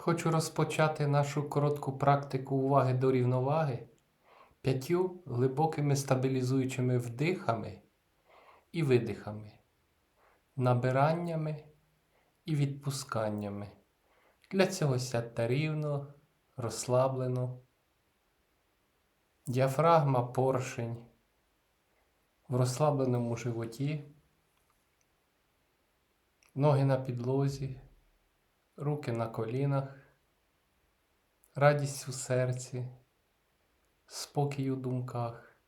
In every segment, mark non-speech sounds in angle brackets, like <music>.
Хочу розпочати нашу коротку практику уваги до рівноваги п'ятью глибокими стабілізуючими вдихами і видихами, набираннями і відпусканнями. Для цього сядьте рівно, розслаблено. Діафрагма поршень в розслабленому животі, ноги на підлозі, руки на колінах, радість у серці, спокій у думках,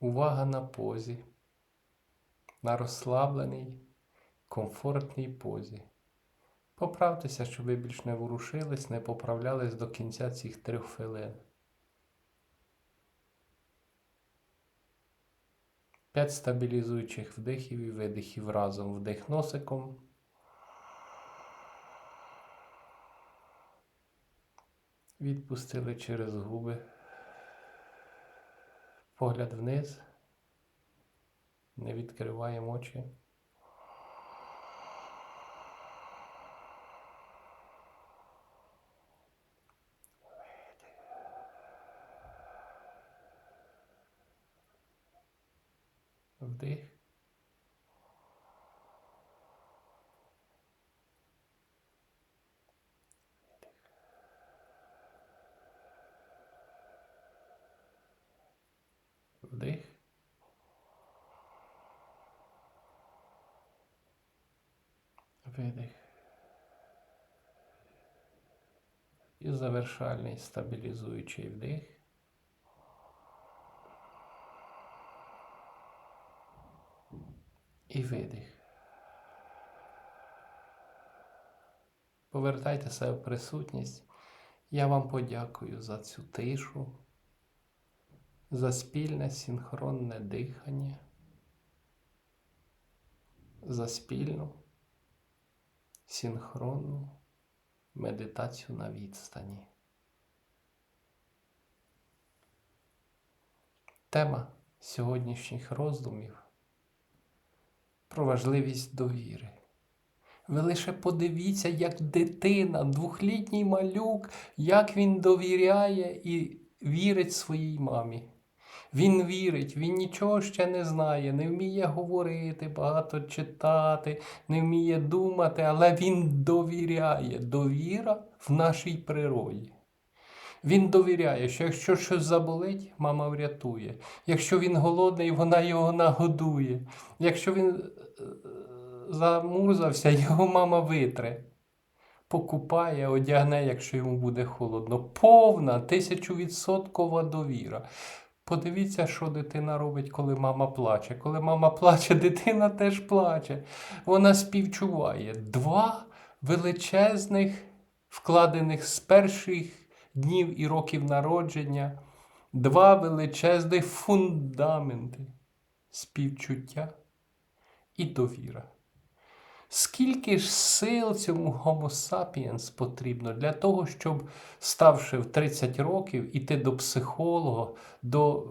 увага на позі, на розслабленій, комфортній позі. Поправтеся, щоб ви більш не ворушились, не поправлялись до кінця цих трьох хвилин. П'ять стабілізуючих вдихів і видихів разом. Вдих носиком. Відпустили через губи. Погляд вниз. Не відкриваємо очі. Вдих. Видих. І завершальний стабілізуючий вдих. І видих. Повертайте себе в присутність. Я вам подякую за цю тишу, за спільне синхронне дихання, за спільну синхронну медитацію на відстані. Тема сьогоднішніх роздумів про важливість довіри. Ви лише подивіться, як дитина, двохлітній малюк, як він довіряє і вірить своїй мамі. Він вірить, він нічого ще не знає, не вміє говорити, багато читати, не вміє думати, але він довіряє. Довіра в нашій природі. Він довіряє, що якщо щось заболить, мама врятує. Якщо він голодний, вона його нагодує. Якщо він е, замурзався, його мама витре. Покупає, одягне, якщо йому буде холодно. Повна тисячовідсоткова довіра. Подивіться, що дитина робить, коли мама плаче. Коли мама плаче, <laughs> дитина теж плаче. Вона співчуває. Два величезних, вкладених з перших днів і років народження, два величезних фундаменти співчуття і довіра. Скільки ж сил цьому Homo sapiens потрібно для того, щоб, ставши в 30 років, іти до психолога, до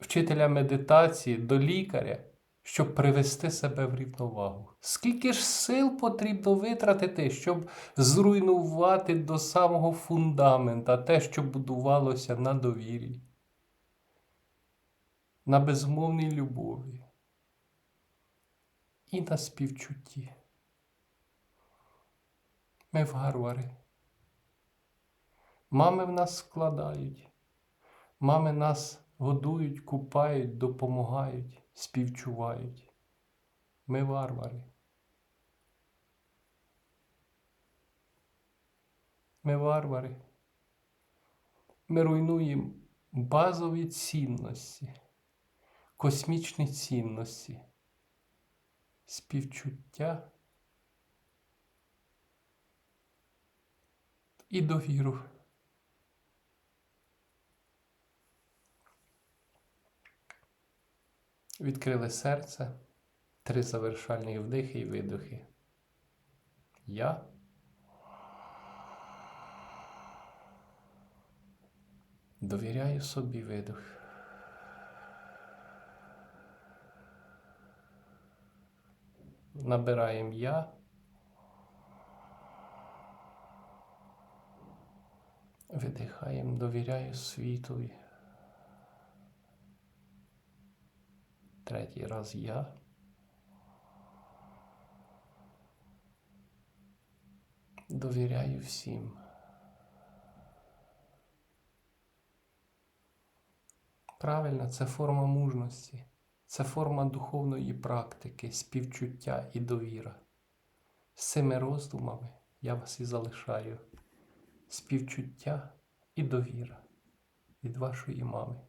вчителя медитації, до лікаря, щоб привести себе в рівновагу? Скільки ж сил потрібно витратити, щоб зруйнувати до самого фундамента те, що будувалося на довірі, на безмовній любові? І на співчутті. Ми варвари. Мами в нас складають, мами нас годують, купають, допомагають, співчувають. Ми варвари. Ми варвари. Ми руйнуємо базові цінності, космічні цінності співчуття і довіру. Відкрили серце, три завершальні вдихи і видохи. Я. Довіряю собі видох. набираємо я. Видихаємо, довіряю світу. Третій раз я. Довіряю всім. Правильно, це форма мужності це форма духовної практики, співчуття і довіра. З цими роздумами я вас і залишаю. Співчуття і довіра від вашої мами.